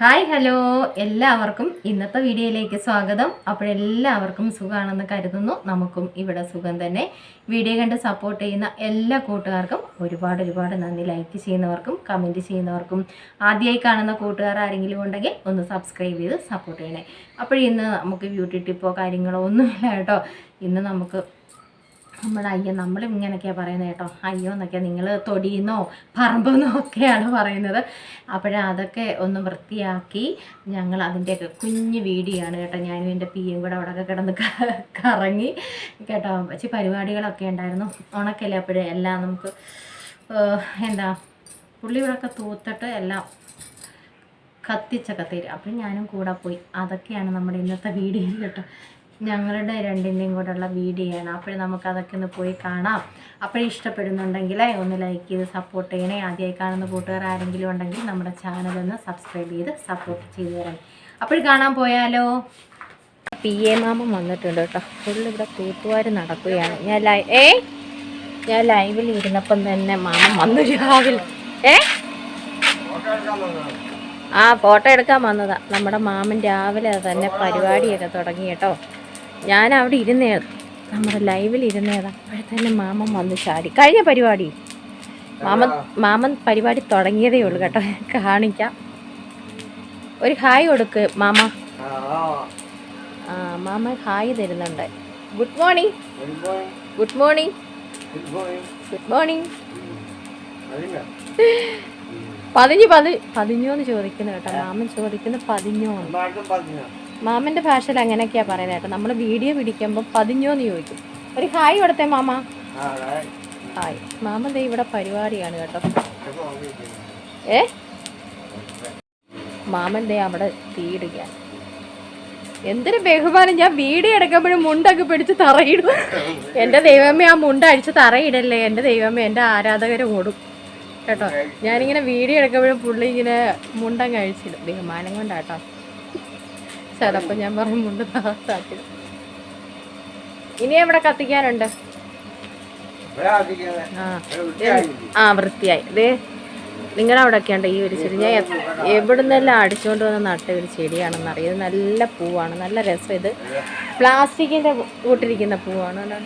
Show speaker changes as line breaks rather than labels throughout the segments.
Hi hello. എല്ലാവർക്കും ഇന്നത്തെ വീഡിയോയിലേക്ക് സ്വാഗതം. അപ്പോഴെല്ലാവർക്കും സുഖമാണെന്ന് കരുതുന്നു. നമുക്കും ഇവിടെ സുഖം തന്നെ. വീഡിയോ കണ്ട് സപ്പോർട്ട് ചെയ്യുന്ന എല്ലാ കൂട്ടുകാർക്കും ഒരുപാട് ഒരുപാട് നന്ദി. ലൈക്ക് ചെയ്യുന്നവർക്കും കമന്റ് ചെയ്യുന്നവർക്കും ആദ്യമായി കാണുന്ന കൂട്ടുകാർ ആരെങ്കിലും ഉണ്ടെങ്കിൽ ഒന്ന് സബ്സ്ക്രൈബ് ചെയ്ത് സപ്പോർട്ട് ചെയ്യണേ. അപ്പോൾ ഇന്ന് നമുക്ക് ബ്യൂട്ടി ടിപ്പോ കാര്യങ്ങളോ ഒന്നുമില്ല കേട്ടോ. ഇന്ന് നമുക്ക് നമ്മുടെ അയ്യോ നമ്മൾ ഇങ്ങനെയൊക്കെയാണ് പറയുന്നത് കേട്ടോ. അയ്യോ എന്നൊക്കെ നിങ്ങൾ തൊടിയെന്നോ പറമ്പെന്നോ ഒക്കെയാണ് പറയുന്നത്. അപ്പോൾ അതൊക്കെ ഒന്ന് വൃത്തിയാക്കി ഞങ്ങൾ അതിന്റെയൊക്കെ കുഞ്ഞ് വീഡിയോ ആണ് കേട്ടോ. ഞാനും എന്റെ പിയും കൂടെ അവിടെ കിടന്ന് കറങ്ങി കേട്ടോ. പക്ഷേ പരിപാടികളൊക്കെ ഉണ്ടായിരുന്നു. ഉണക്കല്ലേ അപ്പോഴേ എല്ലാം നമുക്ക് എന്താ പുള്ളി ഇവിടെയൊക്കെ തൂത്തിട്ട് എല്ലാം കത്തിച്ചൊക്കെ തരും. അപ്പം ഞാനും കൂടെ പോയി. അതൊക്കെയാണ് നമ്മുടെ ഇന്നത്തെ വീഡിയോ കേട്ടോ. ഞങ്ങളുടെ രണ്ടിന്റെയും കൂടെ ഉള്ള വീഡിയോ ആണ്. അപ്പോൾ നമുക്ക് അതൊക്കെ ഒന്ന് പോയി കാണാം. അപ്പോൾ ഇഷ്ടപ്പെടുന്നുണ്ടെങ്കിൽ ഒന്ന് ലൈക്ക് ചെയ്ത് സപ്പോർട്ട് ചെയ്യണേ. ആദ്യമായി കാണുന്ന കൂട്ടുകാർ ആരെങ്കിലും ഉണ്ടെങ്കിൽ നമ്മുടെ ചാനൽ ഒന്ന് സബ്സ്ക്രൈബ് ചെയ്ത് സപ്പോർട്ട് ചെയ്ത് തരണം അപ്പോൾ കാണാൻ പോയാലോ? പി എ മാമൻ വന്നിട്ടുണ്ട് കേട്ടോ. ഫുള്ള് ഇവിടെ തൂത്തുവാര് നടക്കുകയാണ്. ഞാൻ ലൈ ഏ? ഞാൻ ലൈവിൽ ഇരുന്നപ്പം തന്നെ മാമൻ വന്നു രാവിലെ. ഏ? ആ ഫോട്ടോ എടുക്കാൻ വന്നതാ. നമ്മുടെ മാമൻ രാവിലെ തന്നെ പരിപാടിയൊക്കെ തുടങ്ങി കേട്ടോ. ഞാൻ അവിടെ ഇരുന്നേ നമ്മുടെ ലൈവിൽ ഇരുന്നേതാ അപ്പോഴത്തന്നെ മാമൻ വന്ന് ചാടി. കഴിഞ്ഞ പരിപാടി. മാമൻ മാമൻ പരിപാടി തുടങ്ങിയതേ ഉള്ളൂ കേട്ടോ. കാണിക്കാം. ഒരു ഹായ് കൊടുക്ക് മാമ. ആ. മാമ ഹായ് തരുന്നുണ്ട്. Good morning. Good morning. Good morning. പതിഞ്ഞു? പതി പതിഞ്ഞോന്ന് ചോദിക്കുന്നു കേട്ടോ. മാമൻ ചോദിക്കുന്നത് പതിഞ്ഞോന്ന്. മാമന്റെ ഭാഷയിൽ അങ്ങനെയൊക്കെയാ പറയുന്നത് കേട്ടോ. നമ്മൾ വീഡിയോ പിടിക്കുമ്പോൾ പതിഞ്ഞോന്ന് ചോദിക്കും. ഒരു ഹായ് കൊടുത്തേ മാമ. ഹായ് മാമൻ ദേ ഇവിടെ പരിപാടിയാണ് കേട്ടോ. ഏ? മാമൻ ദേ അവിടെ തീയിടുകയാണ് എന്തൊരു ബഹുമാനം. ഞാൻ വീഡിയോ എടുക്കുമ്പോഴും മുണ്ടൊക്കെ പിടിച്ച് തറയിടും. എന്റെ ദൈവമേ ആ മുണ്ട് അടിച്ച് തറയിടല്ലേ? എന്റെ ദൈവമേ എന്റെ ആരാധകരെ ഓടും. കേട്ടോ. ഞാനിങ്ങനെ വീഡിയോ എടുക്കുമ്പോഴും പുള്ളി ഇങ്ങനെ മുണ്ടം കഴിച്ചിടും ബഹുമാനം കൊണ്ടാട്ടോ. ചിലപ്പോൾ ഞാൻ പറയും മുണ്ട് ഇനി എവിടെ കത്തിക്കാനുണ്ട്? ആ. വൃത്തിയായി ഇതേ നിങ്ങളുടെ അവിടെ ഒക്കെ ഉണ്ട് ഈ ഒരു ചെടി. ഞാൻ എവിടുന്നെല്ലാം അടിച്ചുകൊണ്ട് വന്ന് നട്ട ഒരു ചെടിയാണെന്ന് അറിയാം. ഇത് നല്ല പൂവാണ്. നല്ല രസം ഇത്. പ്ലാസ്റ്റിക്കിന്റെ കൂട്ടിരിക്കുന്ന പൂവാണ്.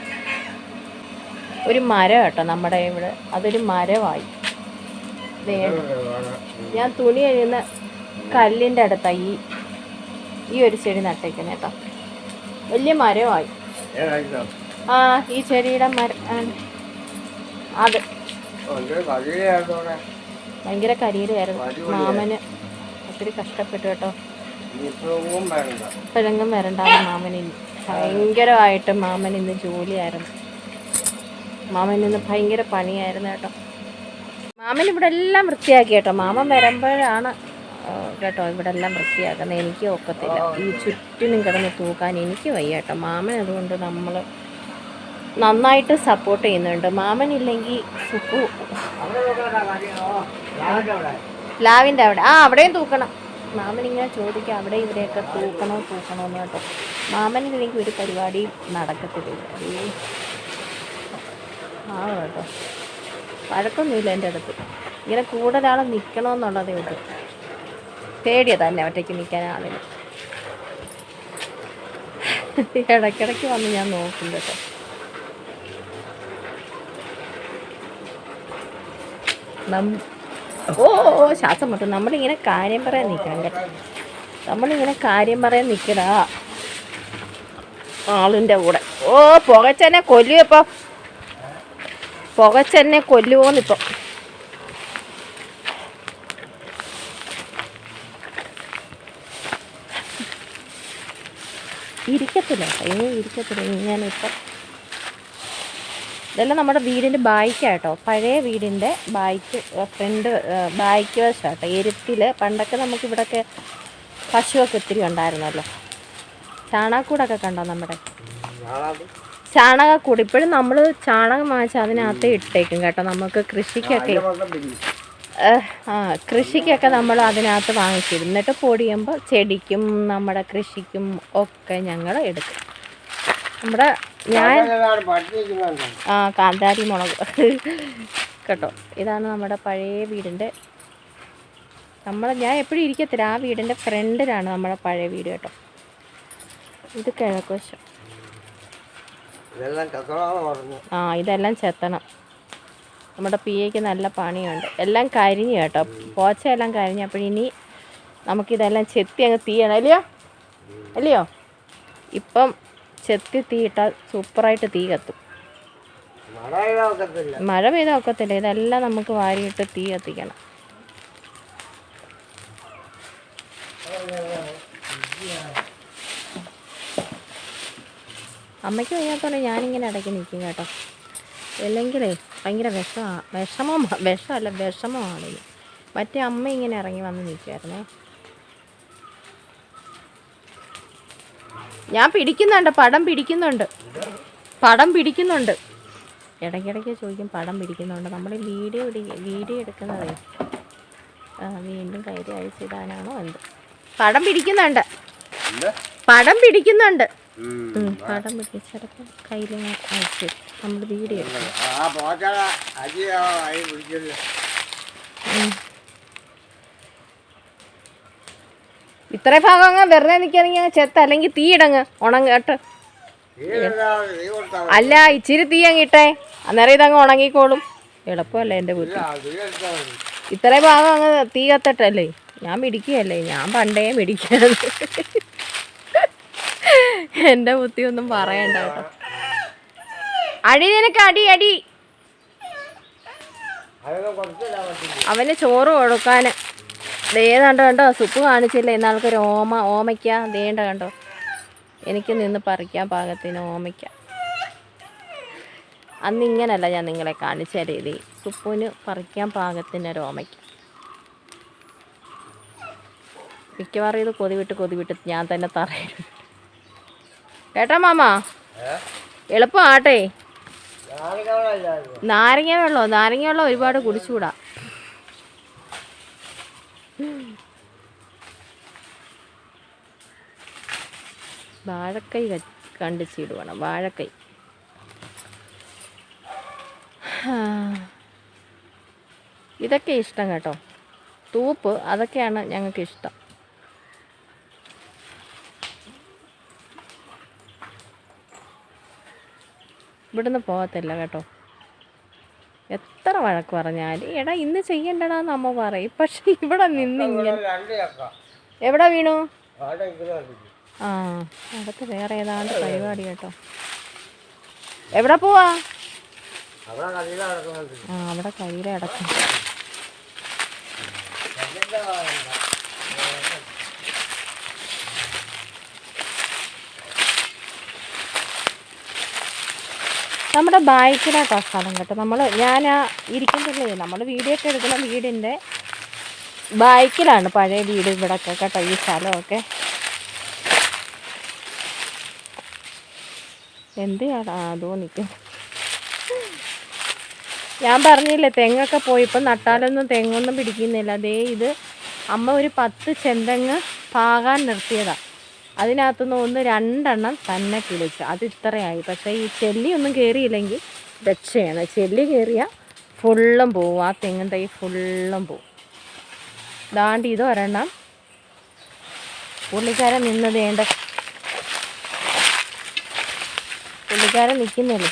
ഒരു മരം കേട്ടോ നമ്മുടെ ഇവിടെ. അതൊരു മരമായി ഞാൻ തുണി കഴിയുന്ന കല്ലിന്റെ അടുത്താണ് ഈ ഈ ഒരു ചെടി നട്ടേക്കുന്നത് കേട്ടോ വലിയ മരമായി. ആ ഈ ചെടിയുടെ മരം അത്. ഭയങ്കര കരിയിലായിരുന്നു മാമന് ഒത്തിരി കഷ്ടപ്പെട്ടു കേട്ടോ. ഇപ്പോഴെങ്കിലും വരണ്ടാണ് മാമന്. ഭയങ്കരമായിട്ട് മാമൻ ഇന്ന് ജോലിയായിരുന്നു. മാമൻ ഇന്ന് ഭയങ്കര പണിയായിരുന്നു കേട്ടോ. മാമൻ ഇവിടെ എല്ലാം വൃത്തിയാക്കി കേട്ടോ. മാമൻ വരുമ്പോഴാണ് കേട്ടോ ഇവിടെ എല്ലാം വൃത്തിയാക്കുന്നത്. എനിക്ക് ഒക്കത്തില്ല. ഈ ചുറ്റിനും കിടന്ന് തൂക്കാൻ എനിക്ക് വയ്യ കേട്ടോ. മാമൻ അതുകൊണ്ട് നമ്മൾ നന്നായിട്ട് സപ്പോർട്ട് ചെയ്യുന്നുണ്ട്. മാമൻ ഇല്ലെങ്കിൽ സുപ്പു ലാവിന്റെ അവിടെ. ആ അവിടെയും തൂക്കണം. മാമൻ ഇങ്ങനെ ചോദിക്കുക അവിടെ ഇവിടെയൊക്കെ തൂക്കണോ തൂക്കണോ എന്ന് കേട്ടോ. മാമനില്ലെങ്കിൽ ഒരു പരിപാടി നടക്കത്തില്ല. ആ കേട്ടോ. വഴക്കൊന്നുമില്ല എന്റെ അടുത്ത്. ഇങ്ങനെ കൂടുതലാൾ നിൽക്കണമെന്നുള്ളതേ ഉള്ളൂ. പേടിയാ തന്നെ ഒറ്റയ്ക്ക് നിൽക്കാൻ ആളിന്. ഇടയ്ക്കിടയ്ക്ക് വന്ന് ഞാൻ നോക്കും കേട്ടോ. ഓ ഓ ശ്വാസം മുട്ടും. നമ്മളിങ്ങനെ കാര്യം പറയാൻ നിൽക്കണം കേട്ടോ നമ്മളിങ്ങനെ കാര്യം പറയാൻ നിൽക്കടാ. ആളിന്റെ കൂടെ. ഓ പുകച്ചെന്നെ കൊല്ലുമപ്പം പുകച്ചെന്നെ കൊല്ലുമോന്നിപ്പം ഇരിക്കത്തില്ല. ഇനി ഇരിക്കത്തില്ല. ഞാനിപ്പം ഇതെല്ലാം നമ്മുടെ വീടിന്റെ ബായ്ക്കാട്ടോ പഴയ വീടിന്റെ ബായ്ക്ക് ഫ്രണ്ട് ബായ്ക്ക് വശമാട്ടോ എരുത്തിൽ പണ്ടൊക്കെ നമുക്ക് ഇവിടെയൊക്കെ പശുവൊക്കെ ഒത്തിരി ഉണ്ടായിരുന്നല്ലോ. ചാണകക്കൂടൊക്കെ കണ്ടോ നമ്മുടെ? ചാണകക്കൂട്. ഇപ്പോഴും നമ്മൾ ചാണകം വാങ്ങിച്ച് അതിനകത്ത് ഇട്ടേക്കും കേട്ടോ. നമുക്ക് കൃഷിക്കൊക്കെ കൃഷിക്കൊക്കെ നമ്മൾ അതിനകത്ത് വാങ്ങിച്ചിടും. എന്നിട്ട് പൊടിയുമ്പോൾ ചെടിക്കും നമ്മുടെ കൃഷിക്കും ഒക്കെ ഞങ്ങൾ എടുക്കും. നമ്മുടെ ഞാൻ ആ കാന്താരി മുളക്. കേട്ടോ ഇതാണ് നമ്മുടെ പഴയ വീടിന്റെ നമ്മൾ ഞാൻ എപ്പോഴും ഇരിക്കത്തില്ല. ആ വീടിന്റെ ഫ്രണ്ടിലാണ് നമ്മുടെ പഴയ വീട് കേട്ടോ. ഇത് കിഴക്കുവശം ആ ഇതെല്ലാം ചെത്തണം. നമ്മുടെ പി എക്ക് നല്ല പണിയുണ്ട്. എല്ലാം കരിഞ്ഞു കേട്ടോ. പോച്ചയെല്ലാം കരിഞ്ഞപ്പോഴിനി നമുക്കിതെല്ലാം ചെത്തി അങ്ങ് തീയണം. അല്ലയോ? അല്ലയോ? ഇപ്പം ചെത്തി തീയിട്ടാൽ സൂപ്പറായിട്ട് തീ കത്തും.
മഴ
പെയ്താൽ ഒക്കത്തില്ല. ഇതെല്ലാം നമുക്ക് വാരിയിട്ട് തീ കത്തിക്കണം. അമ്മയ്ക്ക് വയ്യാത്തോടെ ഞാനിങ്ങനെ ഇടയ്ക്ക് നിൽക്കും കേട്ടോ. ഇല്ലെങ്കിലേ ഭയങ്കര വിഷമാണ് വിഷമം വിഷമല്ല വിഷമമാണ്. ആണ് മറ്റേ അമ്മ ഇങ്ങനെ ഇറങ്ങി വന്ന് നിൽക്കുമായിരുന്നേ ഞാൻ പിടിക്കുന്നുണ്ട് പടം പിടിക്കുന്നുണ്ട് പടം പിടിക്കുന്നുണ്ട്. ഇടയ്ക്കിടയ്ക്ക് ചോദിക്കും പടം പിടിക്കുന്നുണ്ട്. നമ്മൾ വീഡിയോ വീഡിയോ എടുക്കുന്നതേ. ആ, വീണ്ടും കയറി അയച്ചിടാനാണോ എന്ത്? പടം പിടിക്കുന്നുണ്ട്. പടം പിടിക്കുന്നുണ്ട്. പടം പിടിക്കും ചിലപ്പോൾ കയ്യിൽ അയച്ചു നമ്മൾ വീഡിയോ ഇത്ര ഭാഗം അങ്ങ് വെറുതെ നിൽക്കുകയാണെങ്കിൽ അങ്ങ് ചെത്ത അല്ലെങ്കിൽ തീ ഇടങ്ങ്.
കൊടുത്താ
അല്ല ഇച്ചിരി തീ അങ്ങ് ഇട്ടേ. അന്നേരം ഇതങ്ങ് ഉണങ്ങിക്കോളും. എളുപ്പമല്ലേ എന്റെ ബുദ്ധി.
മതി.
ഇത്ര ഭാഗം അങ്ങ് തീ കത്തട്ടല്ലേ? ഞാൻ പിടിക്കുകയല്ലേ ഞാൻ പണ്ടേ പിടിക്കാറ് എന്റെ ബുദ്ധി ഒന്നും പറയണ്ട കേട്ടോ. അടി നിനക്ക് അടി അടി. അവന് ചോറ് കൊടുക്കാൻ ദേതാണ്ട് കണ്ടോ സുപ്പ് കാണിച്ചില്ല. ഇന്നാൾക്കൊരു ഓമ ഓമയ്ക്ക. ദേണ്ട കണ്ടോ? എനിക്ക് നിന്ന് പറിക്കാൻ പാകത്തിന് ഓമയ്ക്ക. അന്ന് ഇങ്ങനല്ല ഞാൻ നിങ്ങളെ കാണിച്ച രീതി. സുപ്പുന് പറിക്കാൻ പാകത്തിന് ഒരു ഓമയ്ക്ക. മിക്കവാറും ഇത് കൊതി വിട്ട് കൊതി വിട്ട് ഞാൻ തന്നെ തറയിടും. കേട്ടാ മാമ?
എളുപ്പം
എളുപ്പമാട്ടെ. നാരങ്ങ വെള്ളമോ നാരങ്ങ വെള്ളം ഒരുപാട് കുടിച്ചുകൂടാ. വാഴക്കൈ കണ്ട് കണ്ടിച്ചിടുവാണ് വാഴക്കൈ. ഇതൊക്കെ ഇഷ്ടം കേട്ടോ. തൂപ്പ് അതൊക്കെയാണ് ഞങ്ങൾക്ക് ഇഷ്ടം ഇവിടുന്ന് പോകത്തില്ല കേട്ടോ. എത്ര വഴക്ക് പറഞ്ഞാൽ എടാ ഇന്ന് ചെയ്യണ്ടടാന്ന് അമ്മ പറയും. പക്ഷെ ഇവിടെ നിന്ന് ഇങ്ങനെ എവിടെ വീണു? ആ അടുത്ത് വേറെ ഏതാണ്ട് പരിപാടി കേട്ടോ. എവിടെ പോവാ? ആ അവിടെ കയ്യിലെ നമ്മുടെ ബാക്കിനെ സ്ഥലം കേട്ടോ. നമ്മൾ ഞാൻ ആ ഇരിക്കുന്നില്ലേ നമ്മൾ വീഡിയോ ഒക്കെ എടുക്കുന്ന വീടിന്റെ ബാക്കിലാണ് പഴയ വീട് ഇവിടെ ഒക്കെ കേട്ടോ ഈ സ്ഥലമൊക്കെ. എന്ത് ചെയ്യാടാ അതോ നിൽക്കും ഞാൻ പറഞ്ഞില്ലേ തെങ്ങൊക്കെ പോയി ഇപ്പം നട്ടാലൊന്നും തെങ്ങൊന്നും പിടിക്കുന്നില്ല. അതേ ഇത് അമ്മ ഒരു പത്ത് ചെന്തെങ്ങ് പാകാൻ നിർത്തിയതാ. അതിനകത്തുനിന്ന് ഒന്ന് രണ്ടെണ്ണം തന്നെ കിളിച്ചു. അത് ഇത്രയായി. പക്ഷേ ഈ ചെല്ലി ഒന്നും കയറിയില്ലെങ്കിൽ രക്ഷയാണ്. ചെല്ലി കയറിയാൽ ഫുള്ളും പോവും. ആ തെങ്ങും തൈ ഫുള്ളും പോവും. ദാണ്ട് ഇത് ഒരെണ്ണം. പുള്ളിക്കാരൻ നിന്ന് വേണ്ട പുള്ളിക്കാരൻ നിൽക്കുന്നില്ലേ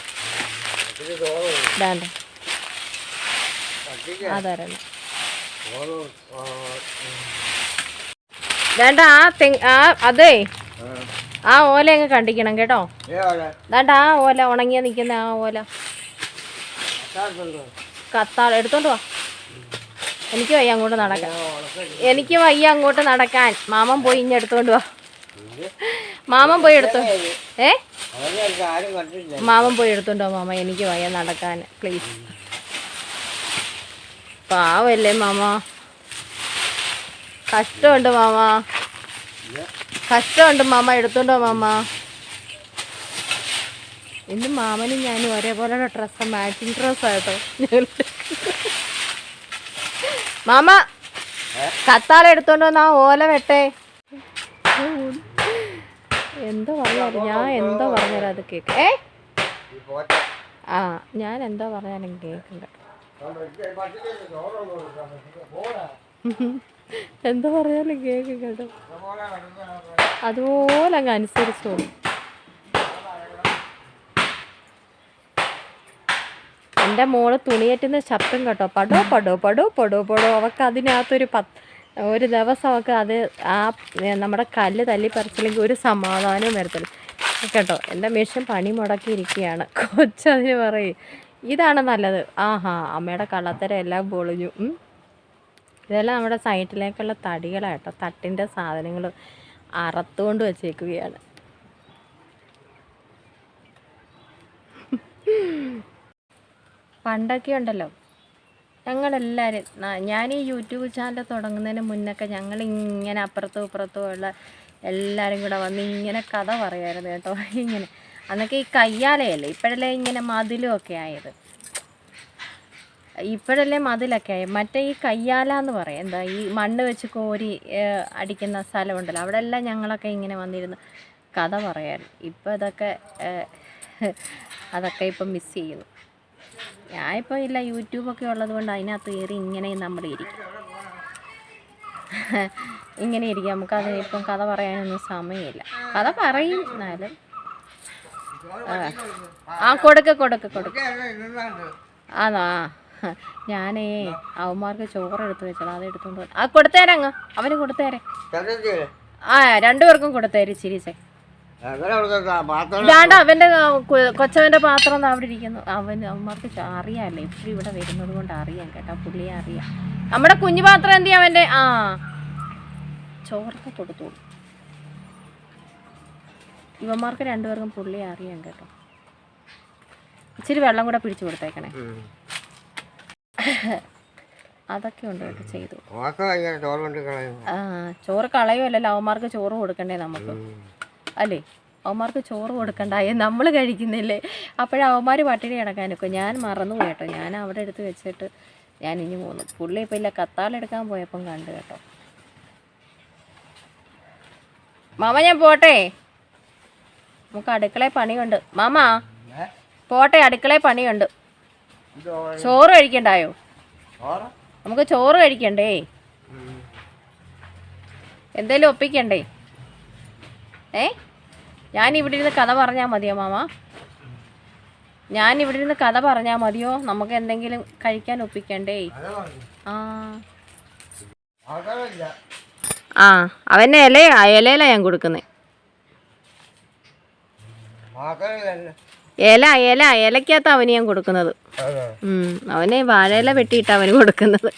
ദാണ്ട്. അതൊരെണ്ണം. വേണ്ട ആ തെങ് ആ അതേ.
ആ.
ആ ഓല അങ്ങ് കണ്ടിക്കണം കേട്ടോ. വേണ്ട ആ ഓല ഉണങ്ങിയ നിൽക്കുന്ന ആ ഓല. കത്താ എടുത്തോണ്ട് വാ. എനിക്ക് വയ്യ അങ്ങോട്ട് നടക്കാൻ. എനിക്ക് വയ്യ അങ്ങോട്ട് നടക്കാൻ. മാമൻ പോയി ഇനി എടുത്തോണ്ട് വാ. മാമൻ പോയി എടുത്തോ ഏ? മാമൻ പോയി എടുത്തോണ്ടോ മാമ. എനിക്ക് വയ്യ നടക്കാൻ. പ്ലീസ്. പാവല്ലേ മാമ. കഷ്ടമുണ്ട് മാമ. കഷ്ടമുണ്ട് മാമ എടുത്തോണ്ടോ മാമ. ഇന്ന് മാമനും ഞാനും ഒരേപോലെ ഡ്രസ്സ് മാച്ചിങ് ഡ്രസ് ആട്ടോ. മാമ കത്താല എടുത്തോണ്ട് വന്നാ ഓല വെട്ടെ. എന്തോ പറഞ്ഞാലും ഞാൻ എന്തോ പറഞ്ഞാലും അത് കേക്ക്. ഏ? ആ ഞാൻ എന്തോ പറഞ്ഞാലും കേൾക്കണ്ട എന്തോ പറയാലും കേക്ക് കേട്ടോ. അതുപോലെ അങ്ങ് അനുസരിച്ചോളൂ എന്റെ മോൾ തുണിയേറ്റുന്ന ശബ്ദം കേട്ടോ. പടോ പടോ പടോ പടോ പടോ. അവൾക്ക് അതിനകത്തൊരു പത്ത് ഒരു ദിവസം അവൾക്ക് അത് ആ നമ്മുടെ കല്ല് തല്ലി പറിച്ചില്ലെങ്കിൽ ഒരു സമാധാനവും വരത്തില്ല. കേട്ടോ എന്റെ മിഷൻ പണി മുടക്കിയിരിക്കുകയാണ്. കൊച്ചതിന് പറയും. ഇതാണ് നല്ലത്. ആഹാ അമ്മയുടെ കള്ളത്തരം എല്ലാം പൊളിഞ്ഞു. ഇതെല്ലാം നമ്മുടെ സൈറ്റിലേക്കുള്ള തടികളാണ് കേട്ടോ. തട്ടിന്റെ സാധനങ്ങൾ അറത്തുകൊണ്ട് വെച്ചേക്കുകയാണ്. പണ്ടൊക്കെ ഉണ്ടല്ലോ. ഞങ്ങളെല്ലാവരും ഞാൻ ഈ യൂട്യൂബ് ചാനൽ തുടങ്ങുന്നതിന് മുന്നൊക്കെ ഞങ്ങൾ ഇങ്ങനെ അപ്പുറത്തും ഇപ്പുറത്തും ഉള്ള എല്ലാവരും കൂടെ വന്ന് ഇങ്ങനെ കഥ പറയുമായിരുന്നു കേട്ടോ. ഇങ്ങനെ. അന്നൊക്കെ ഈ കയ്യാലയല്ലേ ഇപ്പോഴല്ലേ ഇങ്ങനെ മതിലും ഒക്കെ ആയത്. ഇപ്പോഴല്ലേ മതിലൊക്കെ. ആയി മറ്റേ ഈ കയ്യാല എന്ന് പറയും. എന്താ ഈ മണ്ണ് വെച്ച് കോരി അടിക്കുന്ന സ്ഥലമുണ്ടല്ലോ. അവിടെ എല്ലാം ഞങ്ങളൊക്കെ ഇങ്ങനെ വന്നിരുന്നു കഥ പറയാൻ. ഇപ്പം ഇതൊക്കെ അതൊക്കെ ഇപ്പം മിസ് ചെയ്യുന്നു. ഞാനിപ്പോൾ ഇല്ല യൂട്യൂബൊക്കെ ഉള്ളത് കൊണ്ട് അതിനകത്ത് കയറി ഇങ്ങനെ നമ്മൾ ഇരിക്കും. ഇങ്ങനെ ഇരിക്കും. നമുക്ക് അതിന് ഇപ്പം കഥ പറയാനൊന്നും സമയമില്ല. കഥ പറയും എന്നാലും. ആ. കൊടുക്ക കൊടുക്ക കൊടുക്ക.
കൊടുക്ക്
ആണോ ആ. ഞാനേ അവന്മാർക്ക് ചോറ് എടുത്ത് വെച്ചത് അത് എടുത്തോണ്ട് ആ കൊടുത്തേരെ അങ്ങ്. അവന് കൊടുത്തേരെ. ആ രണ്ടുപേർക്കും കൊടുത്തേര് ചിരിച്ചേ. ഇതാണ്ട് അവന്റെ കൊച്ചവന്റെ പാത്രം അവിടെ ഇരിക്കുന്നു. അവന് അവന്മാർക്ക് അറിയാല്ലേ എപ്പോഴും ഇവിടെ വരുന്നത് കൊണ്ട് അറിയാം കേട്ടോ പുള്ളിയെ അറിയാം. നമ്മുടെ കുഞ്ഞു പാത്രം എന്തി അവന്റെ? ആ ചോറൊക്കെ കൊടുത്തോളൂ. ഇവന്മാർക്ക് രണ്ടുപേർക്കും പുള്ളിയെ അറിയാം കേട്ടോ. ഇച്ചിരി വെള്ളം കൂടെ പിടിച്ചു കൊടുത്തേക്കണേ. അതൊക്കെ ഉണ്ട് കേട്ടോ ചെയ്തു. ആ ചോറ് കളയുമല്ലല്ലോ അവന്മാർക്ക് ചോറ് കൊടുക്കണ്ടേ നമുക്ക്? അല്ലേ? അവന്മാർക്ക് ചോറ് കൊടുക്കണ്ടായേ? നമ്മൾ കഴിക്കുന്നില്ലേ? അപ്പോഴേ അവന്മാർ പട്ടിണി കിടക്കാനൊക്കെ ഞാൻ മറന്നു പോയി കേട്ടോ. ഞാൻ അവിടെ എടുത്ത് വെച്ചിട്ട് ഞാൻ ഇനി പോന്നു. പുള്ളി ഇപ്പം ഇല്ല കത്താളെടുക്കാൻ പോയപ്പം കണ്ടു കേട്ടോ. മാമ ഞാൻ പോട്ടെ? നമുക്ക് അടുക്കളയിൽ പണിയുണ്ട്. മാമ? പോട്ടെ അടുക്കളയിൽ പണിയുണ്ട്. ചോറ് കഴിക്കണ്ടായോ? നമുക്ക് ചോറ് കഴിക്കണ്ടേ? എന്തേലും ഒപ്പിക്കണ്ടേ? ഏ? ഞാൻ ഇവിടെ ഇരുന്ന് കഥ പറഞ്ഞാൽ മതിയോ മാമ? ഞാൻ ഇവിടെ ഇരുന്ന് കഥ പറഞ്ഞാൽ മതിയോ? നമുക്ക് എന്തെങ്കിലും കഴിക്കാൻ ഒപ്പിക്കണ്ടേ? ആ. ആ അവന്റെ ഇല ഇലയിലാണ് ഞാൻ കൊടുക്കുന്നത് ഇല ഇല ഇലക്കകത്ത് അവന് ഞാൻ കൊടുക്കുന്നത്. അവനെ വാഴയില വെട്ടിയിട്ട് അവന് കൊടുക്കുന്നത്.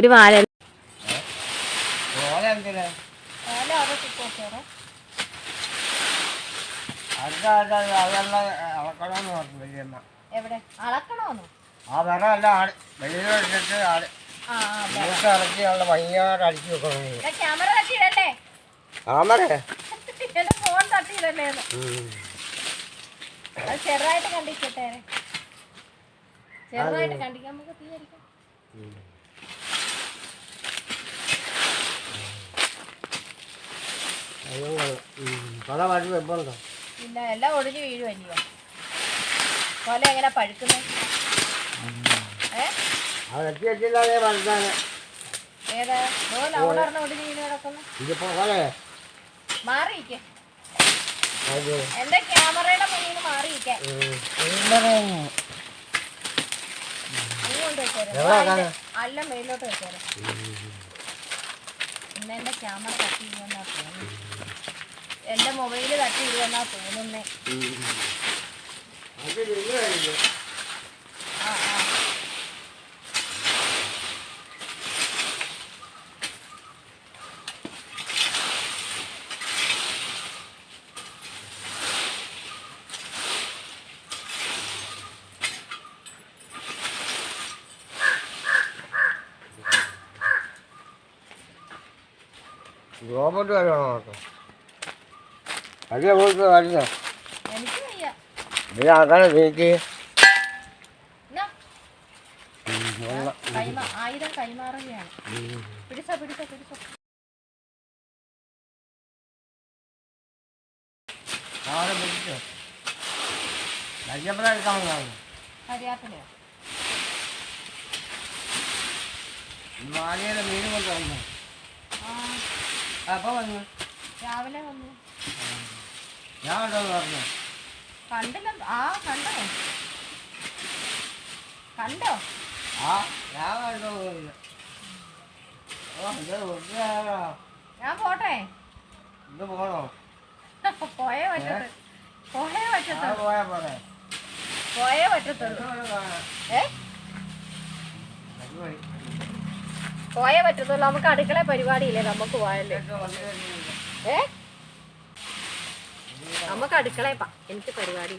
ഒരു വാഴ ക്യാമറ അത് ചെറുതായിട്ട് കണ്ടിക്കട്ടെ ചെറുതായിട്ട് കണ്ടിക്കാൻ നമുക്ക് ഇല്ല എല്ലാം ഒടിഞ്ഞു വീഴുമല്ലയോ പോലെ എങ്ങനെ പഴുക്കുന്നത് ഏതാ? ഒടിഞ്ഞു വീണ് കിടക്കുന്നു.
അത്
എന്റെ ക്യാമറയുടെ മുന്നിൽ നിന്ന് വെച്ചേരെ. അല്ല മേലോട്ട് വെച്ചേരെ. ഇന്ന് എന്റെ ക്യാമറ തട്ടി ഇരുവെന്നാ തോന്നുന്നു. എന്റെ മൊബൈൽ തട്ടി ഇരുവെന്നാ തോന്നുന്നേ.
റോബോട്ട് കാര്യമാണോ നോക്കാം വലിയ പോലത്തെ കാര്യ
എനിക്ക് വയ്യ.
നീ വീട്ടിൽ
എന്നാ കൈമാ ആയുധം കൈമാറുകയാണ് പിടിച്ചോ പിടിച്ചോ പിടിച്ചോ.
ആരെ പിടിച്ചോ. വലിയപ്പഴ എടുക്കാൻ വന്നതാണ്.
കരിയാപ്പിലയോ?
മാലിയുടെ മീൻ കൊണ്ട് വന്നു അപ്പൊ വന്നു.
രാവിലെ വന്നു.
ഞാൻ ഉണ്ടോന്ന് പറഞ്ഞു?
കണ്ടില്ല. ആ കണ്ടോ? കണ്ടോ?
ആ ഞാൻ കണ്ടോ?
ഞാൻ പോട്ടെ.
ഇത് പോണോ?
പോയേ പറ്റത്ത് പോയേ
ആ
പറ്റത്തുള്ളൂ
പോയാ പോരെ.
പോയേ പറ്റത്തുള്ളൂ. ഏ. പോയേ പറ്റത്തുള്ളൂ. നമുക്ക് അടുക്കള പരിപാടിയില്ലേ? നമുക്ക് പോയല്ലേ ഏ? നമുക്ക് അടുക്കളയപ്പാ എനിക്ക് പരിപാടി